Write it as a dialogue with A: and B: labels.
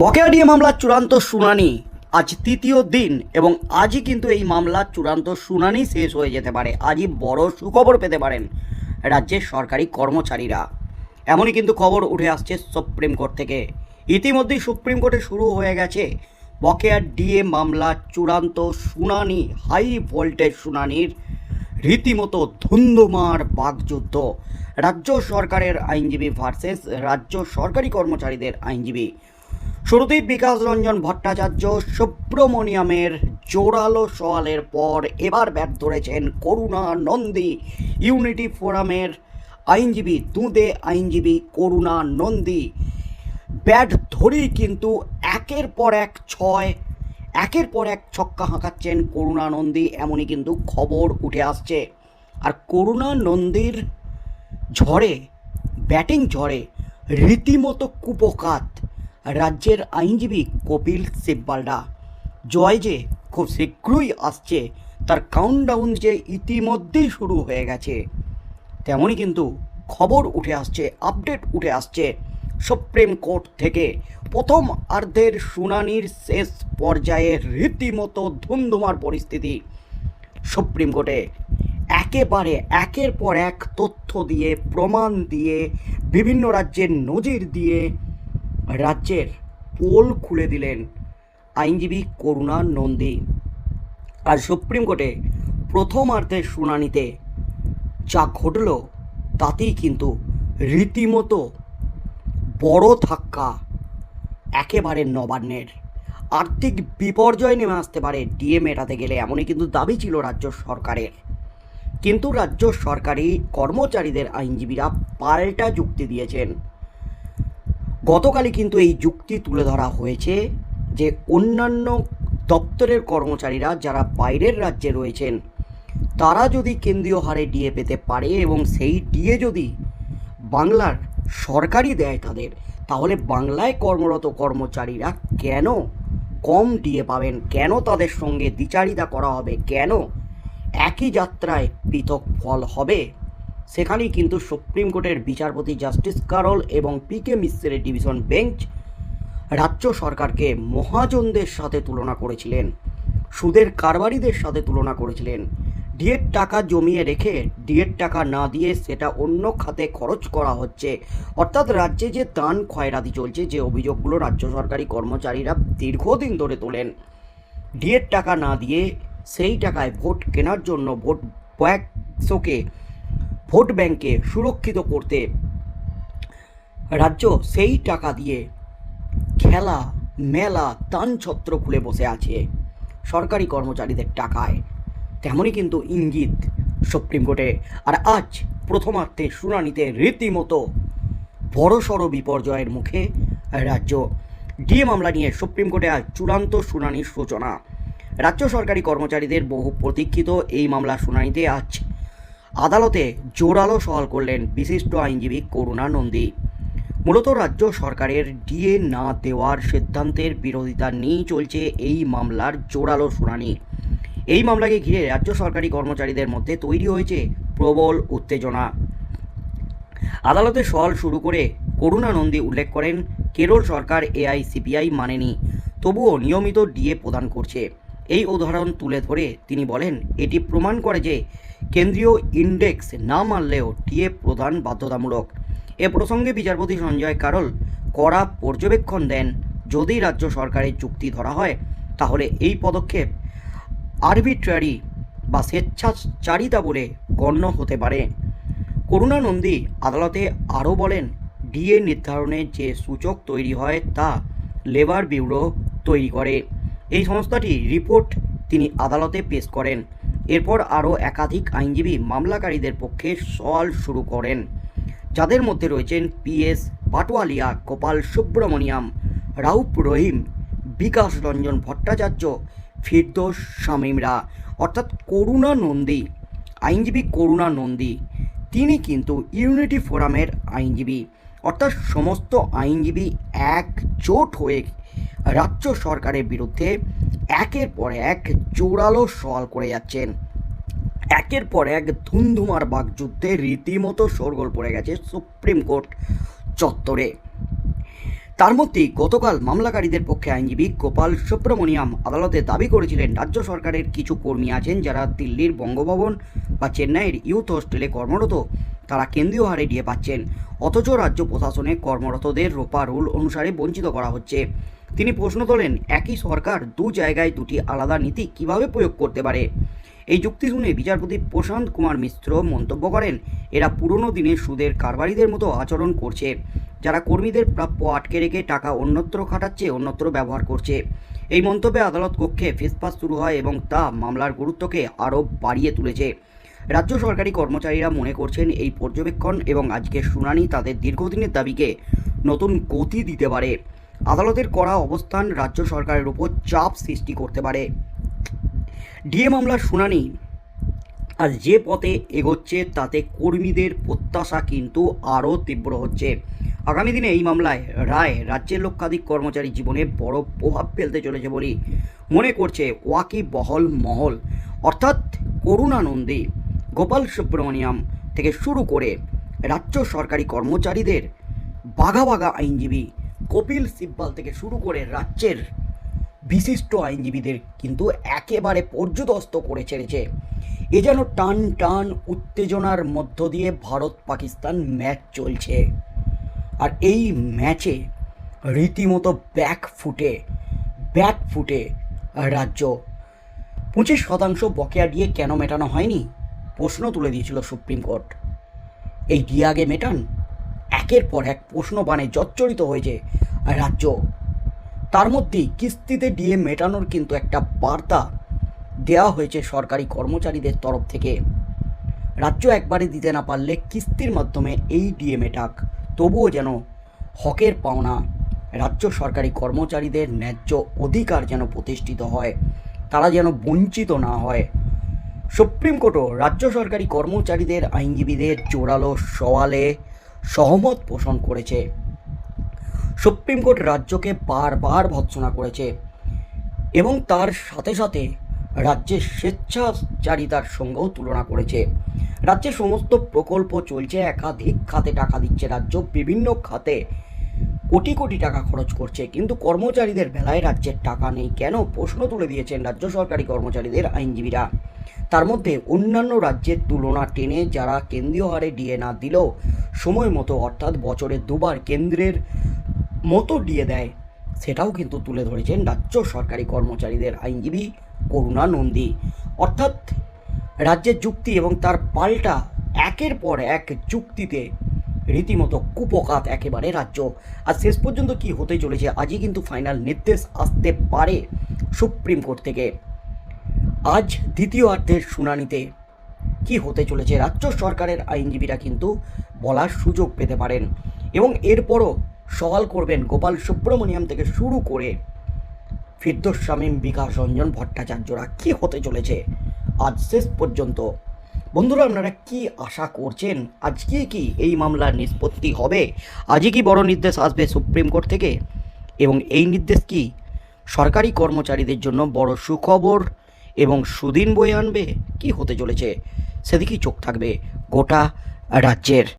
A: বকেয়া ডিএ মামলার চূড়ান্ত শুনানি। আজ তৃতীয় দিন এবং আজই কিন্তু এই মামলার চূড়ান্ত শুনানি শেষ হয়ে যেতে পারে। আজই বড় সুখবর পেতে পারেন রাজ্যের সরকারি কর্মচারীরা। এমনই কিন্তু খবর উঠে আসছে সুপ্রিম কোর্ট থেকে। ইতিমধ্যেই সুপ্রিম কোর্টে শুরু হয়ে গেছে বকেয়া ডিএ মামলার চূড়ান্ত শুনানি, হাই ভোল্টেজ শুনানির রীতিমতো ধুন্ধুমার বাকযুদ্ধ। রাজ্য সরকারের আইনজীবী ভার্সেস রাজ্য সরকারি কর্মচারীদের আইনজীবী শুরুতেই বিকাশ রঞ্জন ভট্টাচার্য সুব্রমণিয়ামের জোরালো সওয়ালের পর এবার ব্যাট ধরেছেন করুণা নন্দী। ইউনিটি ফোরামের আইনজীবী, দুঁদে আইনজীবী করুণা নন্দী। ব্যাট ধরেই কিন্তু একের পর এক ছয়, একের পর এক ছক্কা হাঁকাচ্ছেন করুণা নন্দী, এমনই কিন্তু খবর উঠে আসছে। আর করুণা নন্দীর ঝড়ে, ব্যাটিং ঝড়ে রীতিমতো কুপকাত। রাজ্যের আইনজীবী কপিল সিব্বালডা। জয় যে খুব শীঘ্রই আসছে, তার কাউন্টডাউন যে ইতিমধ্যেই শুরু হয়ে গেছে, তেমনই কিন্তু খবর উঠে আসছে আপডেট উঠে আসছে। সুপ্রিম কোর্ট থেকে প্রথম আর্ধের শুনানির শেষ পর্যায়ে রীতিমতো ধুমধুমার পরিস্থিতি। সুপ্রিম কোর্টে একেবারে একের পর এক তথ্য দিয়ে, প্রমাণ দিয়ে, বিভিন্ন রাজ্যের নজির দিয়ে রাজ্যের পোল খুলে দিলেন আইনজীবী করুণা নন্দী। আর সুপ্রিম কোর্টে প্রথমার্ধের শুনানিতে যা ঘটল, তাতেই কিন্তু রীতিমতো বড় ধাক্কা একেবারে নবান্নের। আর্থিক বিপর্যয় নেমে আসতে পারে ডিএ মেটাতে গেলে এমনই কিন্তু দাবি ছিল রাজ্য সরকারের। কিন্তু রাজ্য সরকারি কর্মচারীদের আইনজীবীরা পাল্টা যুক্তি দিয়েছেন। গতকালই কিন্তু এই যুক্তি তুলে ধরা হয়েছে যে অন্যান্য দপ্তরের কর্মচারীরা যারা বাইরের রাজ্যে রয়েছেন, তারা যদি কেন্দ্রীয় হারে ডিএ পেতে পারে এবং সেই ডিএ যদি বাংলার সরকারই দেয় তাদের, তাহলে বাংলায় কর্মরত কর্মচারীরা কেন কম ডিএ পাবেন? কেন তাদের সঙ্গে দ্বিচারিতা করা হবে? কেন একই যাত্রায় পৃথক ফল হবে? সেখানেই কিন্তু সুপ্রিম কোর্টের বিচারপতি জাস্টিস কারল এবং পি কে মিশ্রের ডিভিশন বেঞ্চ রাজ্য সরকারকে মহাজনদের সাথে তুলনা করেছিলেন, সুদের কারবারিদের সাথে তুলনা করেছিলেন। ডিএর টাকা জমিয়ে রেখে ডিএর টাকা না দিয়ে সেটা অন্য খাতে খরচ করা হচ্ছে। অর্থাৎ রাজ্যে যে দান খয়রাতি চলছে, যে অভিযোগগুলো রাজ্য সরকারি কর্মচারীরা দীর্ঘদিন ধরে তোলেন ডিএর টাকা না দিয়ে সেই টাকায় ভোট কেনার জন্য ভোট ব্যাকশোকে ভোট ব্যাংকে সুরক্ষিত করতে রাজ্য সেই টাকা দিয়ে খেলা, মেলা, তানছত্র খুলে বসে আছে সরকারি কর্মচারীদের টাকায়। তেমনই কিন্তু ইঙ্গিত সুপ্রিম কোর্টে। আর আজ প্রথমার্থে শুনানিতে রীতিমতো বড়সড় বিপর্যয়ের মুখে রাজ্য। ডিএ মামলা নিয়ে সুপ্রিম কোর্টে আজ চূড়ান্ত শুনানির সূচনা। রাজ্য সরকারি কর্মচারীদের বহু প্রতীক্ষিত এই মামলার শুনানিতে আজ আদালতে জোরালো সওয়াল করলেন বিশিষ্ট আইনজীবী করুণা নন্দী। মূলত রাজ্য সরকারের ডিএ না দেওয়ার সিদ্ধান্তের বিরোধিতা নিয়েই চলছে এই মামলার জোরালো শুনানি। এই মামলাকে ঘিরে রাজ্য সরকারি কর্মচারীদের মধ্যে তৈরি হয়েছে প্রবল উত্তেজনা। আদালতে সওয়াল শুরু করে করুণা নন্দী উল্লেখ করেন, কেরল সরকার এআইসিপিআই মানেনি, তবুও নিয়মিত ডিএ প্রদান করছে। এই উদাহরণ তুলে ধরে তিনি বলেন, এটি প্রমাণ করে যে কেন্দ্রীয় ইন্ডেক্স না মানলেও ডিএ প্রধান বাধ্যতামূলক। এ প্রসঙ্গে বিচারপতি সঞ্জয় কারল কড়া পর্যবেক্ষণ দেন, যদি রাজ্য সরকারের চুক্তি ধরা হয়, তাহলে এই পদক্ষেপ আরবিট্রারি বা স্বেচ্ছাচারিতা বলে গণ্য হতে পারে। করুণা নন্দী আদালতে আরও বলেন, ডিএ নির্ধারণে যে সূচক তৈরি হয় তা লেবার ব্যুরো তৈরি করে। এই সংস্থাটি রিপোর্ট তিনি আদালতে পেশ করেন। এরপর আরও একাধিক আইনজীবী মামলাকারীদের পক্ষে সওয়াল শুরু করেন। যাদের মধ্যে রয়েছেন পিএস পাটোয়ালিয়া গোপাল সুব্রমণিয়াম রাউপ রহিম, বিকাশ রঞ্জন ভট্টাচার্য, ফিরদোস শামীমরা, অর্থাৎ করুণা নন্দী, আইনজীবী করুণা নন্দী। তিনি কিন্তু ইউনিটি ফোরামের আইনজীবী। অর্থাৎ সমস্ত আইনজীবী একজোট হয়ে রাজ্য সরকারের বিরুদ্ধে একের পর এক জোরালো সওয়াল করে যাচ্ছেন। একের পর এক ধুমধুমার বাকযুদ্ধে রীতিমতো শোরগোল পড়ে গেছে সুপ্রিম কোর্ট চত্বরে। তার মধ্যেই গতকাল মামলাকারীদের পক্ষে আইনজীবী গোপাল সুব্রমণিয়াম আদালতে দাবি করেছিলেন, রাজ্য সরকারের কিছু কর্মী আছেন যারা দিল্লির বঙ্গভবন বা চেন্নাইয়ের ইউথ হোস্টেলে কর্মরত। তারা কেন্দ্রীয় হারে ডিএ পাচ্ছেন, অথচ রাজ্য প্রশাসনে কর্মরতদের রোপা রুল অনুসারে বঞ্চিত করা হচ্ছে। তিনি প্রশ্ন তোলেন, একই সরকার দু জায়গায় দুটি আলাদা নীতি কীভাবে প্রয়োগ করতে পারে? এই যুক্তি শুনে বিচারপতি প্রশান্ত কুমার মিশ্র মন্তব্য করেন, এরা পুরনো দিনের সুদের কারবারিদের মতো আচরণ করছে, যারা কর্মীদের প্রাপ্য আটকে রেখে টাকা অন্যত্র খাটাচ্ছে, অন্যত্র ব্যবহার করছে। এই মন্তব্যে আদালত কক্ষে ফেসপাস শুরু হয় এবং তা মামলার গুরুত্বকে আরও বাড়িয়ে তুলেছে। রাজ্য সরকারি কর্মচারীরা মনে করছেন, এই পর্যবেক্ষণ এবং আজকের শুনানি তাদের দীর্ঘদিনের দাবিকে নতুন গতি দিতে পারে। আদালতের করা অবস্থান রাজ্য সরকারের উপর চাপ সৃষ্টি করতে পারে। ডিএ মামলার শুনানি আর যে পথে এগোচ্ছে তাতে কর্মীদের প্রত্যাশা কিন্তু আরও তীব্র হচ্ছে। আগামী দিনে এই মামলায় রায় রাজ্যের লক্ষাধিক কর্মচারী জীবনে বড় প্রভাব ফেলতে চলেছে বলেই মনে করছে ওয়াকি বহল মহল। অর্থাৎ করুণানন্দী গোপাল সুব্রমণিয়াম থেকে শুরু করে রাজ্য সরকারি কর্মচারীদের বাঘা বাঘা আইনজীবী কপিল সিব্বাল থেকে শুরু করে রাজ্যের বিশিষ্ট আইনজীবীদের কিন্তু একেবারে পর্যদস্ত করে ছেড়েছে। এ যেন টান টান উত্তেজনার মধ্য দিয়ে ভারত পাকিস্তান ম্যাচ চলছে। আর এই ম্যাচে রীতিমতো ব্যাক ফুটে ব্যাক ফুটে রাজ্য পঁচিশ শতাংশ বকেয়া দিয়ে কেন মেটানো হয়নি? প্রশ্ন তুলে দিয়েছিল সুপ্রিম কোর্ট। এই দিয়ে আগে মেটান? একের পর এক প্রশ্ন বানে জর্জরিত হয়েছে। রাজ্য, তার মধ্যেই কিস্তিতে ডিএ মেটানোর কিন্তু একটা বার্তা দেওয়া হয়েছে সরকারি কর্মচারীদের তরফ থেকে। রাজ্য একবারে দিতে না পারলে কিস্তির মাধ্যমে এই ডিএ মেটাক। তবুও যেন হকের পাওনা, রাজ্য সরকারি কর্মচারীদের ন্যায্য অধিকার যেন প্রতিষ্ঠিত হয়, তারা যেন বঞ্চিত না হয়। সুপ্রিম কোর্টও রাজ্য সরকারি কর্মচারীদের আইনজীবীদের জোরালো সওয়ালে সহমত পোষণ করেছে। সুপ্রিম কোর্ট রাজ্যকে বারবার ভৎসনা করেছে এবং তার সাথে সাথে রাজ্যের স্বেচ্ছাচারিতার সঙ্গেও তুলনা করেছে। রাজ্যে সমস্ত প্রকল্প চলছে, একাধিক খাতে টাকা দিচ্ছে রাজ্য, বিভিন্ন খাতে কোটি কোটি টাকা খরচ করছে, কিন্তু কর্মচারীদের বেলায় রাজ্যের টাকা নেই। কেন? প্রশ্ন তুলে দিয়েছেন রাজ্য সরকারি কর্মচারীদের আইনজীবীরা। তার মধ্যে অন্যান্য রাজ্যের তুলনা টেনে যারা কেন্দ্রীয় হারে ডিএ না দিলেও সময় মতো, অর্থাৎ বছরে দুবার কেন্দ্রের মতো দিয়ে দেয়, সেটাও কিন্তু তুলে ধরেছেন রাজ্য সরকারি কর্মচারীদের আইনজীবী করুণা নন্দী। অর্থাৎ রাজ্যের যুক্তি এবং তার পাল্টা একের পর এক যুক্তিতে রীতিমতো কুপকাত একেবারে রাজ্য। আর শেষ পর্যন্ত কি হতে চলেছে, আজই কিন্তু ফাইনাল নির্দেশ আসতে পারে সুপ্রিম কোর্ট থেকে। আজ দ্বিতীয় দ্বিতীয়ার্ধের শুনানিতে কি হতে চলেছে, রাজ্য সরকারের আইনজীবীরা কিন্তু বলার সুযোগ পেতে পারেন। এবং এরপরও সওয়াল করবেন গোপাল সুব্রমণিয়াম থেকে শুরু করে ফিরদোস শামীম বিকাশ রঞ্জন ভট্টাচার্যরা। কি হতে চলেছে, আজ শেষ পর্যন্ত বন্ধুরা, আপনারা কি আশা করছেন? আজকে কি এই মামলার নিষ্পত্তি হবে? আজই কি বড় নির্দেশ আসবে সুপ্রিম কোর্ট থেকে? এবং এই নির্দেশ কি সরকারি কর্মচারীদের জন্য বড় সুখবর এবং সুদিন বয়ে আনবে? কি হতে চলেছে? সেদিকেই চোখ থাকবে গোটা রাজ্যের।